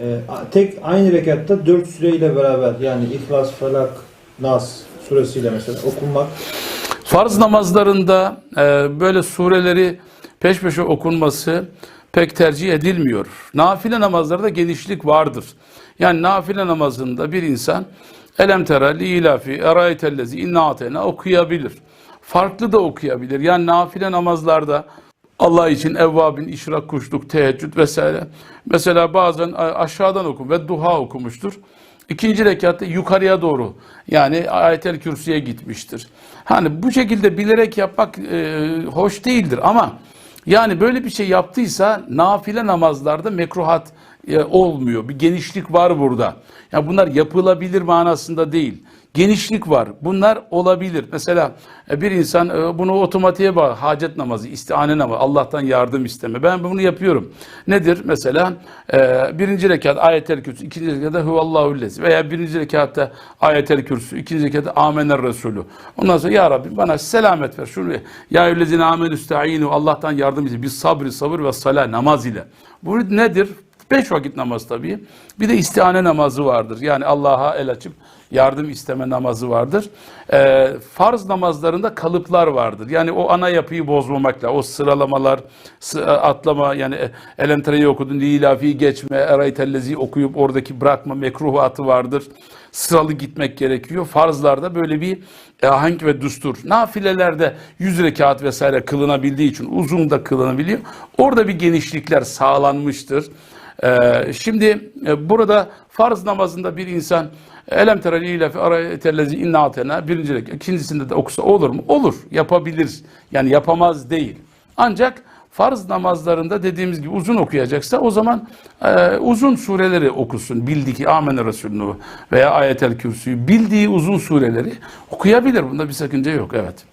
e, tek aynı rekatta dört süreyle beraber yani İhlas, Felak, Nas suresiyle mesela okunmak Farz namazlarında e, böyle sureleri peş peşe okunması pek tercih edilmiyor. Nafile namazlarda genişlik vardır. Yani nafile namazında bir insan Elem tera li ilafi eraytellezi inna atena okuyabilir. Farklı da okuyabilir. Yani nafile namazlarda Allah için evvabin, işrak, kuşluk, teheccüd vesaire. Mesela bazen aşağıdan okum ve duha okumuştur. İkinci rekatta yukarıya doğru yani ayetel kürsüye gitmiştir. Hani bu şekilde bilerek yapmak e, hoş değildir ama yani böyle bir şey yaptıysa nafile namazlarda mekruhat e, olmuyor. Bir genişlik var burada. Yani bunlar yapılabilir manasında değil. Genişlik var. Bunlar olabilir. Mesela e, bir insan e, bunu otomatiğe bağlı. Hacet namazı, istihane namazı, Allah'tan yardım isteme. Ben bunu yapıyorum. Nedir? Mesela e, birinci rekat ayetel kürsü, ikinci rekatta huvallahu lezi veya birinci rekatta ayetel kürsü, ikinci rekatta amener resulü. Ondan sonra ya Rabbi bana selamet ver. Şunu ya eyyühellezine amen üsta'inu Allah'tan yardım iste. Biz sabri sabır ve salah namaz ile. Bu nedir? Beş vakit namaz tabii. Bir de istihane namazı vardır. Yani Allah'a el açıp yardım isteme namazı vardır. Ee, farz namazlarında kalıplar vardır. Yani o ana yapıyı bozmamakla, o sıralamalar, sı- atlama yani e, elemtereyi okudun, lilafi geçme, eraytellezi okuyup oradaki bırakma mekruhatı vardır. Sıralı gitmek gerekiyor. Farzlarda böyle bir ahenk ve düstur. Nafilelerde 100 rekat vesaire kılınabildiği için uzun da kılınabiliyor. Orada bir genişlikler sağlanmıştır. Ee, şimdi e, burada farz namazında bir insan Elem tereli ile fi arayetellezi inna atena birinci ikincisinde de okusa olur mu? Olur. Yapabilir. Yani yapamaz değil. Ancak farz namazlarında dediğimiz gibi uzun okuyacaksa o zaman e, uzun sureleri okusun. Bildiği ki Amener Resulü'nü veya Ayetel Kürsü'yü bildiği uzun sureleri okuyabilir. Bunda bir sakınca yok. Evet.